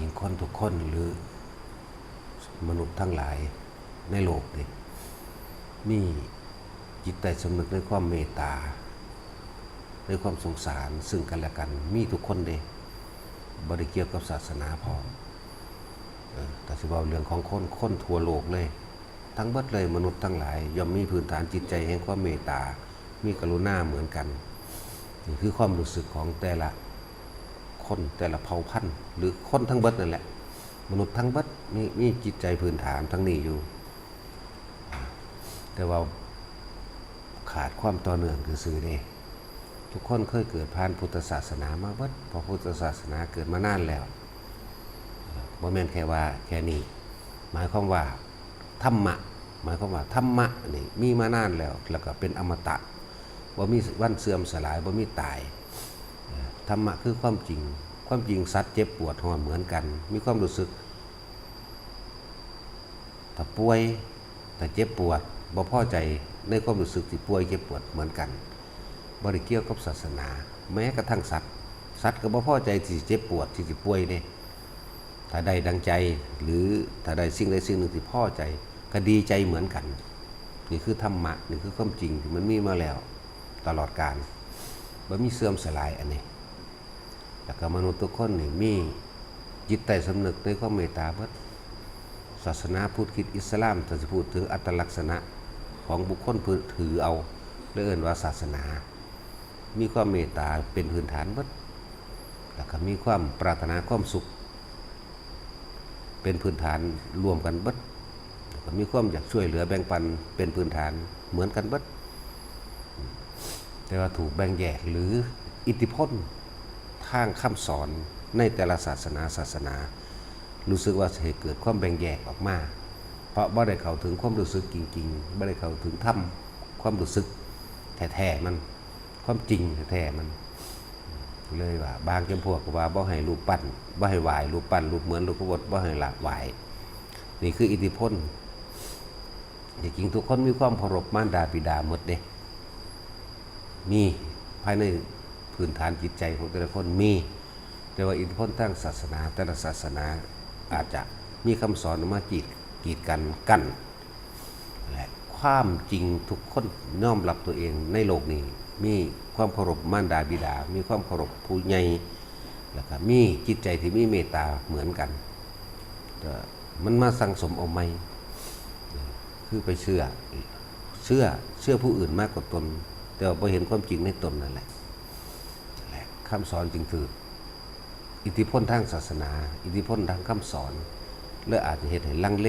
ิงคนทุกคนหรือมนุษย์ทั้งหลายในโลกนี่มีจิตใต้สำนึกในความเมตตาในความสงสารซึ่งกันและกัน มีทุกคนเด้บริเกี่ยวกับศาสนาพอแต่สิเว่าเรื่องของคนคนทั่วโลกเลย ทั้งเบิดเลยมนุษย์ทั้งหลาย ย่อมมีพื้นฐานจิตใจแห่งความเมตตา มีกรุณาเหมือนกันนี่คือความรู้สึกของแต่ละ คนแต่ละเผ่าพันธุ์หรือคนทั้งเบิดนั่นแหละ มนุษย์ทั้งเบิดมีมีจิตใจพื้นฐานทั้งนี้อยู่ แต่ว่าขาดความต่อเนื่องคือสื่อเด้ทุกคนเคยเกิดผ่านพุทธศาสนามาเบิดพราะพุทธศาสนาเกิดมานานแล้วบ่แม่นแค่ว่าแค่นี้ หมายความว่าธรรมะ หมายความว่าธรรมะนี่มีมานานแล้ว แล้วก็เป็นอมตะบ่มีวันเสื่อมสลายบ่มีตาย ธรรมะคือความจริง ความจริงสัตว์เจ็บปวดหอนเหมือนกัน มีความรู้สึกถ้าป่วยถ้าเจ็บปวดบ่พอใจในความรู้สึกที่ป่วยเจ็บปวดเหมือนกันบริเกี่ยวกับศาสนา แม้กระทั่งสัตว์สัตว์ก็บ่พอใจที่เจ็บปวดที่สิป่วยเด้ถ้าใดดังใจหรือถ้าใดสิ่งใดสิ่งหนึ่งที่พอใจ ก็ดีใจเหมือนกัน นี่คือธรรมะนี่คือความจริงที่มันมีมาแล้ว ตลอดกาลบ่มีเสื่อมสลายอันนี้ แล้วก็มนุษย์ทุกคนนี่มีจิตใต้สำนึกในความเมตตาเบิดศาสนาพุทธคิดอิสลามจะพูดถึงอัตลักษณะของบุคคลพื้นถือเอาเรียกเอิ้นว่าศาสนา มีความเมตตาเป็นพื้นฐานเบิดแล้วก็มีความปรารถนาความสุข เป็นพื้นฐานรวมกันเบิดแล้วก็มีความอยากช่วยเหลือแบ่งปันเป็นพื้นฐานเหมือนกันเบิดแต่ว่าถูกแบ่งแยกหรืออิทธิพล ทางคำสอนในแต่ละศาสนาศาสนา รู้สึกว่าจะให้เกิดความแบ่งแยกออกมา เพราะบ่ได้เข้าถึงความรู้สึกจริงๆบ่ได้เข้าถึงธรรมความรู้สึกแท้ๆมัน ความจริงแท้ๆมัน เลยว่า บางจำพวกว่าบ่ให้รูปปั้นบ่ให้ไหวรูปปั้นรูปเหมือนรูปพระบทบ่ให้ละไหวนี่คืออิทธิพลจริงๆทุกคนมีความเคารพมารดาบิดาหมดเด้มีภายใน พื้นฐานจิตใจของแต่ละคนมี แต่ว่าอิทธิพลทางศาสนา แต่ละศาสนาอาจจะมีคำสอนมากีดกีดกันกั้นและความจริงทุกคนน้อมรับตัวเองในโลกนี้ มีความเคารพมารดาบิดา มีความเคารพผู้ใหญ่แล้วก็มีจิตใจที่มีเมตตาเหมือนกันแต่มันมาสั่งสมเอาไม่คือไปเชื่อเชื่อเชื่อผู้อื่นมากกว่าตน แต่ว่าพอเห็นความจริงในตนนั่นแหละ คำสอนจึงถืออิทธิพลทางศาสนา อิทธิพลทางคำสอนและอาจจะเหตุให้ลังเล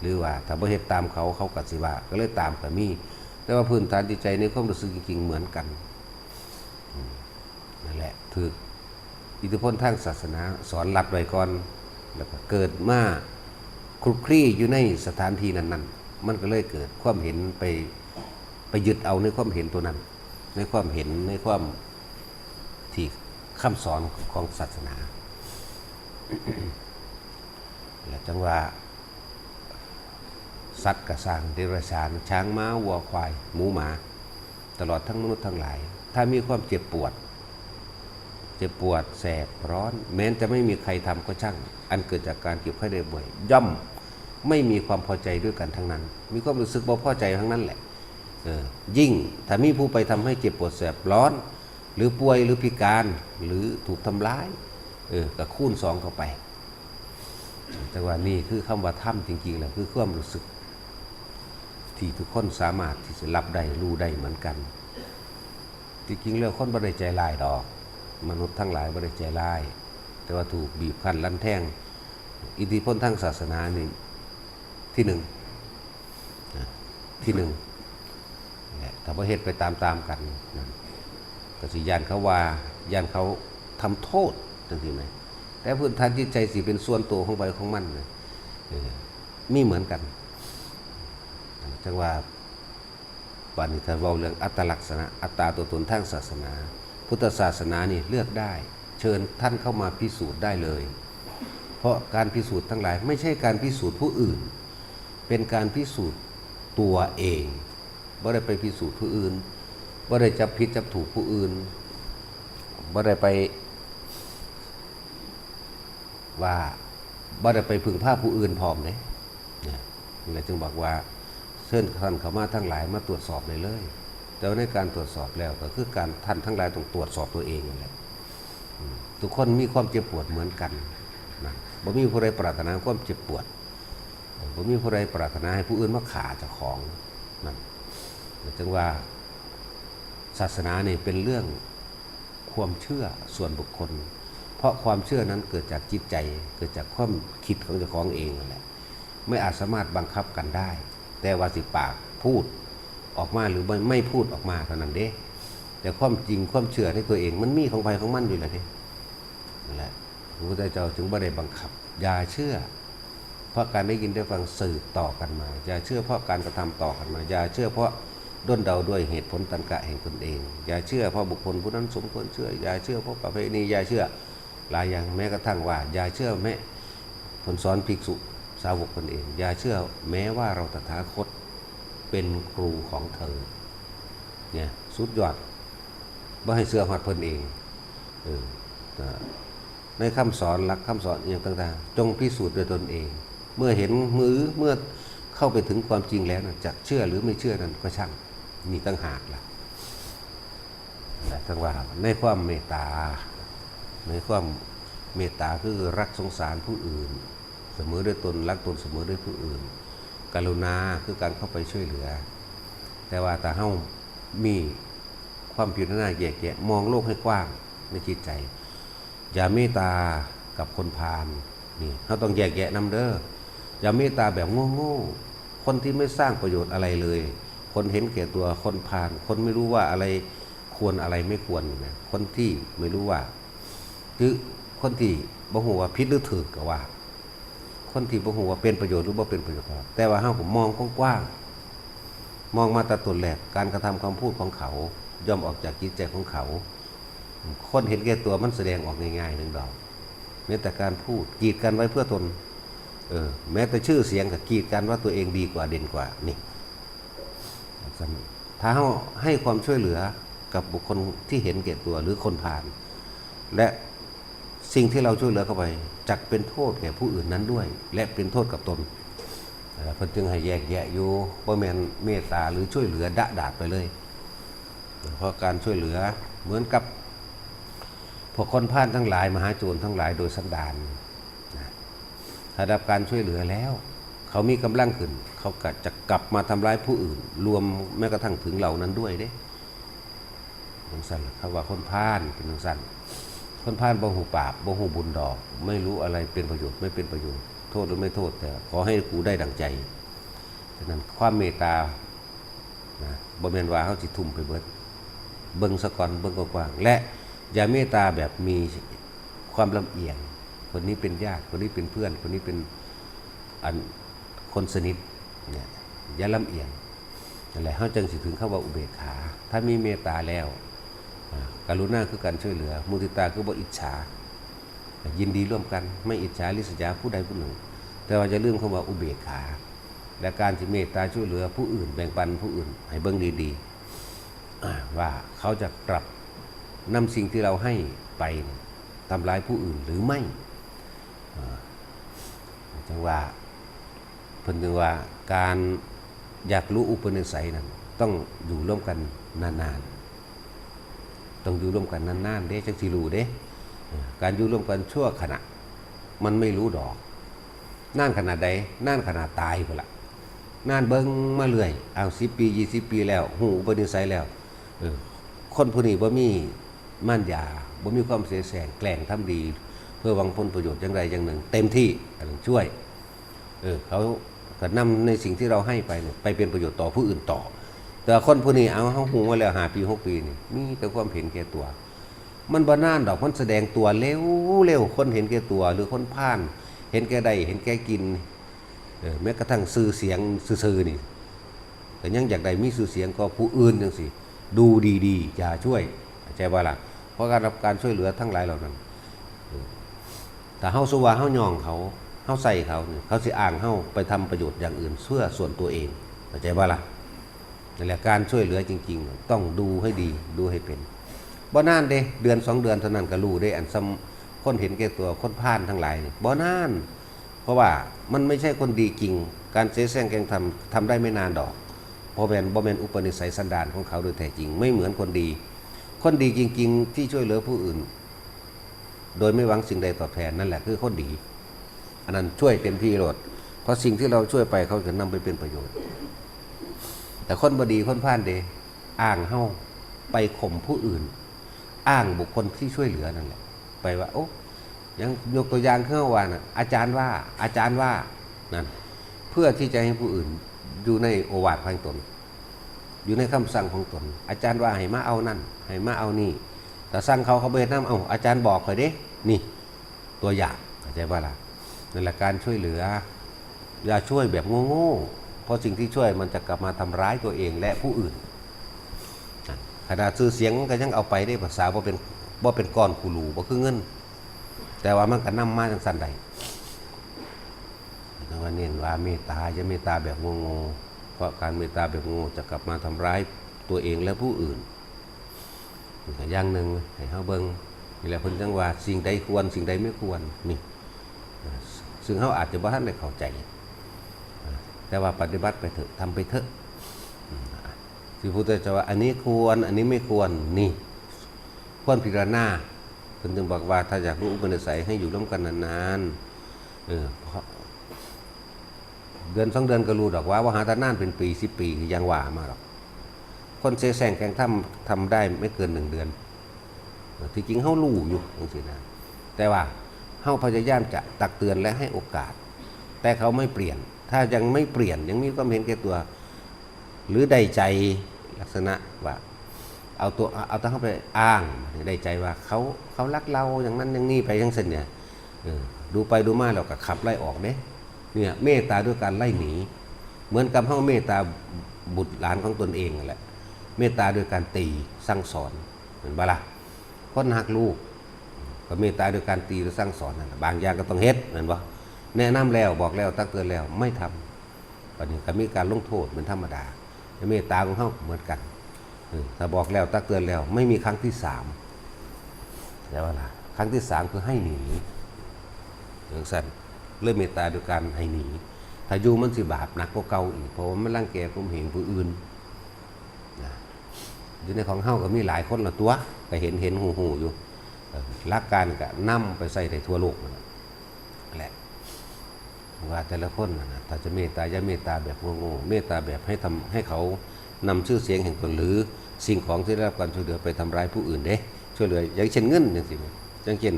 หรือว่าถ้าบ่เหตุตามเขาเขากัสิว่าก็เลยตามก็มี แต่ว่าพื้นฐานจิตใจในความรู้สึกจริงๆเหมือนกันนั่นแหละถืออิทธิพลทางศาสนา สอนรัดไว้ก่อนแล้วก็เกิดมาคลุกคลี่อยู่ในสถานที่นั้นๆ มันก็เลยเกิดความเห็นไปไปยึดเอาในความเห็นตัวนั้น ในความเห็นในความ ที่คำสอนของศาสนาและจังว่าสัตว์กระสางเดรัจฉานช้างม้าวัวควาย หมูหมา ตลอดทั้งมนุษย์ทั้งหลาย ถ้ามีความเจ็บปวด เจ็บปวดแสบร้อน แม้นจะไม่มีใครทำก็ช่าง อันเกิดจากการเก็บไข้ได้บ่อย ย่อมไม่มีความพอใจด้วยกันทั้งนั้น มีความรู้สึกบ่พอใจทั้งนั้นแหละออยิ่งถ้ามีผู้ไปทำให้เจ็บปวดแสบร้อน หรือป่วยหรือพิการหรือถูกทำร้ายเออก็คูณสองเข้าไป แต่ว่านี่คือคำว่าถ้ำจริงๆแหละคือความรู้สึก ที่ทุกคนสามารถที่จะรับได้รู้ได้เหมือนกันจริงๆแล้วคนบ่ได้ใจร้ายดอก มนุษย์ทั้งหลายบ่ได้ใจร้าย แต่ว่าถูกบีบคั้นลั่นแท่ง อิทธิพลทางศาสนานี่ที่หนึ่งที่หนึ่งเนี่ยถ้าะเหตุไปตามๆกันนะ ก็สิยานเขาว่าย่านเขาทำโทษจังซี่ไหมแต่พื้นฐานจิตใจสิเป็นส่วนตัวของไปของมันนะเออมีเหมือนกัน จังว่าปานิทานเว้าเรื่องอัตลักษณะ อัตตาตัวตนทางศาสนา พุทธศาสนานี่เลือกได้ เชิญท่านเข้ามาพิสูจน์ได้เลย เพราะการพิสูจน์ทั้งหลาย ไม่ใช่การพิสูจน์ผู้อื่น เป็นการพิสูจน์ตัวเองบ่ได้ไปพิสูจน์ผู้อื่น บ่ได้จับผิดจับถูกผู้อื่นบ่ได้ไป ว่าบ่ได้ไปพึ่งพาผู้อื่นพร้อมเด้เนี่ยนี่แหละจึงบอกว่าเชิญท่านเขามาทั้งหลายมาตรวจสอบเลยเลย แต่ว่าในการตรวจสอบแล้วก็คือการท่านทั้งหลายต้องตรวจสอบตัวเองนั่นแหละทุกคนมีความเจ็บปวดเหมือนกันนะบ่มีผู้ใดปรารถนาความเจ็บปวดบ่มีผู้ใดปรารถนาให้ผู้อื่นมาขาเจ้าของนั่นจึงว่า ศาสนาเนี่ยเป็นเรื่องความเชื่อส่วนบุคคล เพราะความเชื่อนั้นเกิดจากจิตใจ เกิดจากความคิดของเจ้าของเองนั่นแหละไม่อาจสามารถบังคับกันได้ แต่ว่าสิปากพูดออกมาหรือไม่ไม่พูดออกมาเท่านั้นเด้ แต่ความจริงความเชื่อในตัวเอง มันมีของไปของมันอยู่แหละเด้นั่นแหละพระพุทธเจ้าจึงไม่ได้บังคับ อย่าเชื่อ เพราะการได้ยินได้ฟังสืบต่อกันมา อย่าเชื่อเพราะการกระทำต่อกันมา อย่าเชื่อเพราะ ด้นเดาด้วยเหตุผลตันกะแห่งตนเอง อย่าเชื่อเพราะบุคคลผู้นั้นสมควรเชื่อ อย่าเชื่อเพราะประเพณีอย่าเชื่อหลายอย่างแม้กระทั่งว่า อย่าเชื่อแม้ผลสอนภิกษุสาวกตนเอง อย่าเชื่อแม้ว่าเราตถาคตเป็นครูของเธอเนี่ยสุดยอดบ่ให้เสื้อหอดเพิ่นเองเออในคำสอนหลักคำสอนอย่างต่างๆ จงพิสูจน์ด้วยตนเอง เมื่อเห็นมือเมื่อเข้าไปถึงความจริงแล้วนะจะเชื่อหรือไม่เชื่อนั้นก็ช่าง มีตั้งหากล่ะแต่ทั้งว่าในความเมตตา ในความเมตตาคือรักสงสารผู้อื่น เสมอด้วยตนรักตนเสมอด้วยผู้อื่น กรุณาคือการเข้าไปช่วยเหลือ แต่ว่าแต่เฮามีความพิจารณาแยกแยะมองโลกให้กว้างในจิตใจ อย่าเมตตากับคนพาลนี่เราต้องแยกแยะนำเด้ออย่าเมตตาแบบโง่ๆคนที่ไม่สร้างประโยชน์อะไรเลย คนเห็นแก่ตัวคนพาลคนไม่รู้ว่าอะไรควรอะไรไม่ควรนะคนที่ไม่รู้ว่า คือคนที่บ่ฮู้ว่าผิดหรือถูกก็ว่า คนที่บ่ฮู้ว่าเป็นประโยชน์หรือบ่เป็นประโยชน์แต่ว่าเฮาผมมองกว้างๆมองมาตาตุนแหลกการกระทำคำพูดของเขาย่อมออกจากจิตใจของเขา คนเห็นแก่ตัวมันแสดงออกง่ายๆหนึ่งดอกแม้แต่การพูดกีดกันไว้เพื่อตนเออแม้แต่ชื่อเสียงกับกีดกันว่าตัวเองดีกว่าเด่นกว่านี่ ถ้าเราให้ความช่วยเหลือกับบุคคลที่เห็นแก่ตัวหรือคนผ่าน และสิ่งที่เราช่วยเหลือเข้าไปจักเป็นโทษแก่ผู้อื่นนั้นด้วย และเป็นโทษกับตนเพิ่นจึงให้แยกแยะอยู่ว่าแมนเมตตาหรือช่วยเหลือดะดาดไปเลย เพราะการช่วยเหลือเหมือนกับพวกคนพ่านทั้งหลายมหาโจรทั้งหลายโดยสันดานนะถ้าได้รับการช่วยเหลือแล้ว เขามีกำลังขึ้น เขาก็จะกลับมาทำร้ายผู้อื่น รวมแม้กระทั่งถึงเหล่านั้นด้วยเด้นังสั้นเขาว่าคนพานเป็นนังสั้นคนพานบ่หูปราบบ่หูบุญดอก ไม่รู้อะไรเป็นประโยชน์ไม่เป็นประโยชน์โทษหรือไม่โทษแต่ขอให้กูได้ดังใจฉะนั้นความเมตตานะบ่แม่นว่าเขาสิทุ่มไปเบิด เบิ่งสะก่อนเบิ่งกว้างและอย่าเมตตาแบบมีความลำเอียง คนนี้เป็นญาติคนนี้เป็นเพื่อน คนนี้เป็นอัน คนสนิทเนี่ยอย่าลำเอียงนั่นแหละเขาจึงสิถึงเข้าว่าอุเบกขา ถ้ามีเมตตาแล้วอ่ากรุณาคือการช่วยเหลือ มุติตาคือบ่อิจฉา ยินดีร่วมกันไม่อิจฉาริษยาผู้ใดผู้หนึ่ง แต่ว่าจะเรื่องคำว่าอุเบกขา และการที่เมตตาช่วยเหลือผู้อื่นแบ่งปันผู้อื่นให้เบิ่งดีๆว่าเขาจะกลับนำสิ่งที่เราให้ไปทำร้ายผู้อื่นหรือไม่จังว่า เพิ่นถึงว่าการอยากรู้อุปนิสัยนั้นต้องอยู่ร่วมกันนานๆ ต้องอยู่ร่วมกันนานๆเด้จังสิรู้เด้ การอยู่ร่วมกันชั่วขณะ มันไม่รู้ดอกนานขนาดใดนานขนาดตายพุ่นละนานเบิ้งมาเรื่อยเอาสิปียี่สิปีแล้ว หูอุปนิสัยแล้วคนผู้นี้บ่มีม่านยาบ่มีความเสียแสงแกล้งทำดี เพื่อหวังผลประโยชน์อย่างใดอย่างหนึ่ง เต็มที่ช่วยเออเขา ก็นำในสิ่งที่เราให้ไปเนี่ยไปเป็นประโยชน์ต่อผู้อื่นต่อ แต่คนผู้นี้เอาเขาหูมาแล้วหาปีหกปีนี่มีแต่ความเห็นแก่ตัว มันบ่นานดอกมันแสดงตัวเร็วเร็วคนเห็นแก่ตัว หรือคนพ่าน เห็นแก่ใดเห็นแก่กินเออแม้กระทั่งสื่อเสียงซื่อๆนี่แต่ยังอยากได้มีสื่อเสียงก็ผู้อื่นจังสิดูดีๆอย่าช่วยใจว่าล่ะเพราะการรับการช่วยเหลือทั้งหลายเหล่านั้นแต่เฮาสว่าเฮาย่องเขา เฮาใส่เขาเนี่ยเขาสิอ้างเฮาไปทำประโยชน์อย่างอื่นเพื่อส่วนตัวเองเข้าใจว่าล่ะนั่นแหละการช่วยเหลือจริง ๆ ต้องดูให้ดีดูให้เป็นบ่นานเด้เดือนสองเดือนเท่านั้นก็รู้ได้อันซ้ำคนเห็นแก่ตัวคนพลาดทั้งหลายบ่นาน เพราะว่ามันไม่ใช่คนดีจริง การเสแสร้งแกงทำทำได้ไม่นานดอกเพราะเป็นบ่เป็นอุปนิสัยสันดานของเขาโดยแท้จริง ไม่เหมือนคนดี คนดีจริง ๆ ที่ช่วยเหลือผู้อื่น โดยไม่หวังสิ่งใดตอบแทนนั่นแหละคือคนดี อันนั้นช่วยเต็มที่โลด เพราะสิ่งที่เราช่วยไปเขาจะนำไปเป็นประโยชน์ แต่คนบดีคนพลาดเดอ้างเฮ้าไปข่มผู้อื่น อ้างบุคคลที่ช่วยเหลือนั่นแหละไปว่าโอ้ยังยกตัวอย่างขึ้นมาวานะอาจารย์ว่าอาจารย์ว่านั่นเพื่อที่จะให้ผู้อื่นอยู่ในโอวาทของตน อยู่ในคำสั่งของตน อาจารย์ว่าให้มาเอานั่นให้มาเอานี่ แต่สั่งเขาเขาเบิดน้ำเอาอาจารย์บอกเขาเด้นี่ ตัวอย่างเข้าใจว่าล่ะ นั่นแหละการช่วยเหลือ อย่าช่วยแบบโง่ๆเพราะสิ่งที่ช่วยมันจะกลับมาทำร้ายตัวเองและผู้อื่นขนาดซื้อเสียงก็ยังเอาไปได้ภาษาว่าเป็นว่าเป็นก้อนคูรูว่าคือเงิน แต่ว่ามันก็นำมาจังสันใดแต่ว่าเน้นว่าเมตตาจะเมตตาแบบงงๆเพราะการเมตตาแบบงงจะกลับมาทำร้ายตัวเองและผู้อื่นอย่างหนึ่งให้เฮาเบิ่งนี่แหละเพิ่นจังว่าสิ่งใดควรสิ่งใดไม่ควรนี่ ซึ่งเฮาอาจจะบ่ทันได้เข้าใจ แต่ว่าปฏิบัติไปเถอะทำไปเถอะที่พุทธเจ้าว่าอันนี้ควรอันนี้ไม่ควรนี่ควรพิจารณาเพิ่นจึงบอกว่าถ้าอยากรู้อุปนิสัยให้อยู่ร่วมกันนานๆเออเพราะเดือนสองเดือนก็รู้ดอกว่าว่าหาทานานเป็นปีสิปีคือยังว่ามาหรอกคนเสแสงแกล้งทำทำได้ไม่เกินหนึ่งเดือนที่จริงเฮารู้อยู่จังซี่นะแต่ว่า เฮาพยายามจะตักเตือนและให้โอกาส แต่เขาไม่เปลี่ยน ถ้ายังไม่เปลี่ยนยังมีความเห็นแก่ตัว หรือได้ใจลักษณะว่าเอาตัวเอาตัวเข้าไปอ้างได้ใจว่าเขาเขารักเราอย่างนั้นอย่างนี้ไปยังเส้นเนี่ยดูไปดูมาเราก็ขับไล่ออกเด้เนี่ยเมตตาด้วยการไล่หนี เหมือนกับเฮาเมตตาบุตรหลานของตนเองแหละเมตตาด้วยการตีสั่งสอนเหมือนบาละคนหักลูก ก็เมตตาโดยการตีหรือสั่งสอนนั่นบางอย่างก็ต้องเฮ็ดเหมือนบ่แนะนำแล้วบอกแล้วตักเตือนแล้วไม่ทำวันนี้ก็มีการลงโทษเป็นธรรมดาแต่เมตตาของเขาเหมือนกันถ้าบอกแล้วตักเตือนแล้ว ไม่มีครั้งที่สามแต่ว่าล่ะครั้งที่สามคือให้หนีอย่างสั้นเริ่มเมตตาโดยการให้หนีถ้าอยู่มันสิบาปหนักกว่าเก่าอีกเพราะว่ามันร่างแกผมเห็นผู้อื่นอยู่ในของเฮาก็มีหลายคนละตัวก็เห็นเห็นหูหูอยู่ เออรักการก็นำไปใส่ในทั่วโลกนั่นแหละว่าแต่ละคนนะถ้าจะเมตตาอย่าเมตตาแบบโง่ๆเมตตาแบบให้ทำให้เขานำชื่อเสียงแห่งตนหรือสิ่งของที่ได้รับการช่วยเหลือไปทำร้ายผู้อื่นเด้ช่วยเหลืออย่างเช่นเงินอย่างสิอย่างเช่น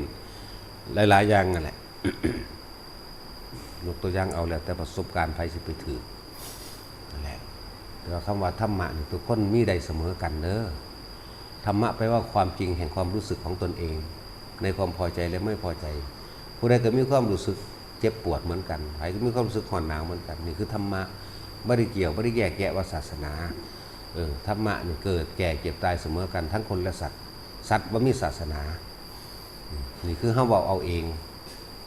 หลายๆอย่างนั่นแหละยกตัวอย่างเอาแล้วแต่ประสบการณ์ไฟสิไปถือนั่นแหละแต่ว่าคำว่าธรรมะนี่ทุกคนมีใดเสมอกันเด้อ ธรรมะแปลว่าความจริงแห่งความรู้สึกของตนเอง ในความพอใจและไม่พอใจ ผู้ใดก็มีความรู้สึกเจ็บปวดเหมือนกันใครก็มีความรู้สึกหอนหนาวเหมือนกันนี่คือธรรมะไม่ได้เกี่ยวไม่ได้แยกแยะว่าศาสนาเออธรรมะนี่เกิดแก่เจ็บตายเสมอกันทั้งคนและสัตว์สัตว์ว่ามีศาสนา นี่คือเขาบอกเอาเอง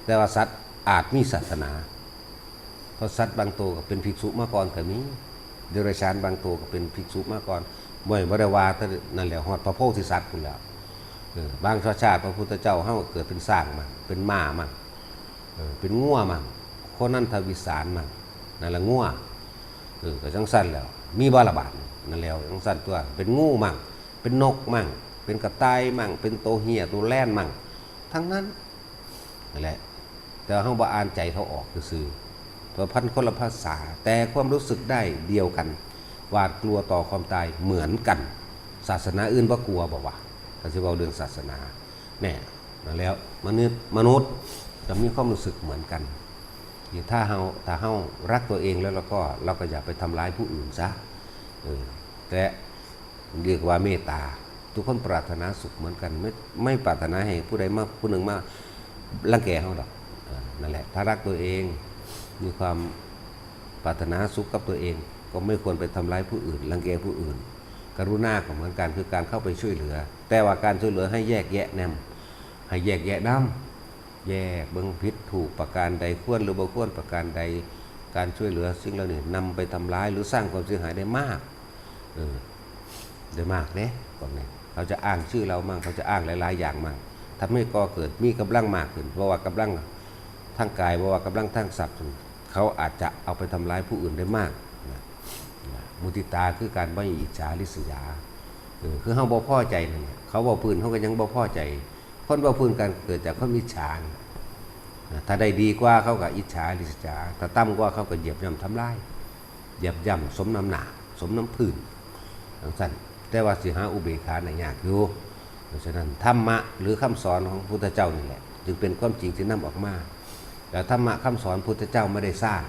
แต่ว่าสัตว์อาจมีศาสนาเพราะสัตว์บางตัวก็เป็นภิกษุมาก่อนก็มีเดรัจฉานบางตัวก็เป็นภิกษุมาก่อน บ่อยบริวาแต่นั่นแหละฮอดพระโพธิสัตว์คุณแล้วบางชาติชาติพระพุทธเจ้าเฮาเกิดเป็นสร้างมาเป็นม้ามาเออเป็นงัวมาคนนั้นทวิสารมานั่นแหละงัวเออก็จังสั้นแล้ว มีบาระบาดนั่นแล้วจังสั้นตัว เป็นงูมั่งเป็นนกมั่งเป็นกระต่ายมั่งเป็นโตเหียตัวแล่นมั่งทั้งนั้นนั่นแหละแต่เฮาบ่อ่านใจเขาออกซื่อๆเพราะพันคนละภาษา แต่ความรู้สึกได้เดียวกัน หวาดกลัวต่อความตายเหมือนกัน ศาสนาอื่นบ่กลัวบ่วะก็สิเว้าเรื่องศาสนาแน่นั่นแล้วมนุษย์มนุษย์จะมีความรู้สึกเหมือนกันถ้าเฮาถ้าเฮารักตัวเองแล้วเราก็เราก็อย่าไปทำร้ายผู้อื่นซะเออแต่เรียกว่าเมตตา ทุกคนปรารถนาสุขเหมือนกัน ไม่ไม่ปรารถนาให้ผู้ใดมากผู้หนึ่งมากรังแกเขาหรอกนั่นแหละ ถ้ารักตัวเองมีความปรารถนาสุขกับตัวเอง ก็ไม่ควรไปทำร้ายผู้อื่นรังแกผู้อื่น กรุณาของเหมือนกันคือการเข้าไปช่วยเหลือ แต่ว่าการช่วยเหลือให้แยกแยะแนมให้แยกแยะน้ำแยกเบิ้งพิษถูกประการใดควรหรือบ่ควรประการใดการช่วยเหลือสิ่งเหล่านี้นำไปทำร้ายหรือสร้างความเสียหายได้มากเออได้มากเนี่ยพวกนี้เขาจะอ้างชื่อเรามั่งเขาจะอ้างหลาย ๆ อย่างมั่งทำให้ก่อเกิดมีกำลังมากขึ้นเพราะว่ากำลังทางกายเพราะว่ากำลังทางสัตว์เขาอาจจะเอาไปทำร้ายผู้อื่นได้มาก มุติตาคือการไม่อิจฉาริษยาเออคือเฮาบ่พอใจนั่นเขาบ่พื้นเขาก็ยังบ่พอใจ คนบ่พื้นกันเกิดจากความอิจฉาถ้าได้ดีกว่าเขาก็อิจฉาริษยาถ้าต่ำกว่าเขาก็เหยียบย่ำทำลายเหยียบย่ำสมน้ำหนาสมน้ำพื้นทั้งสั้นแต่ว่าสิหาอุเบกขาในยากอยู่เพราะฉะนั้นธรรมะหรือคำสอนของพุทธเจ้านี่แหละจึงเป็นความจริงที่นำออกมาแต่ธรรมะคำสอนพุทธเจ้าไม่ได้สร้าง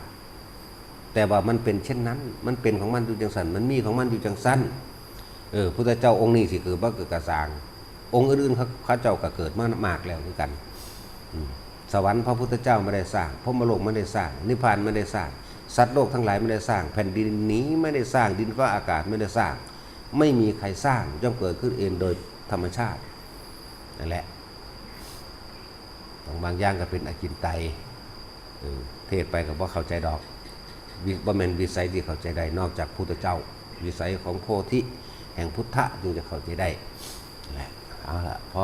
แต่ว่ามันเป็นเช่นนั้น มันเป็นของมันอยู่จังสันมันมีของมันอยู่จังสั้นเออพุทธเจ้าองค์นี้สิเกิดบ่เกิดกระสาง องค์อื่นๆเขาเขาเจ้าก็เกิดมามากแล้วด้วยกันสวรรค์พระพุทธเจ้าไม่ได้สร้างพรหมโลกไม่ได้สร้าง นิพพานไม่ได้สร้าง สัตว์โลกทั้งหลายไม่ได้สร้าง แผ่นดินนี้ไม่ได้สร้างดินฟ้าอากาศไม่ได้สร้าง ไม่มีใครสร้างย่อมเกิดขึ้นเองโดยธรรมชาตินั่นแหละบางอย่างก็เป็นอจินไตเออเทศไปกับว่าเข้าใจดอก วิบ่แมนวิสัยที่เข้าใจได้นอกจากพุทธเจ้า วิสัยของโพธิแห่งพุทธะจึงจะเข้าใจได้นั่นแหละเอาละพอ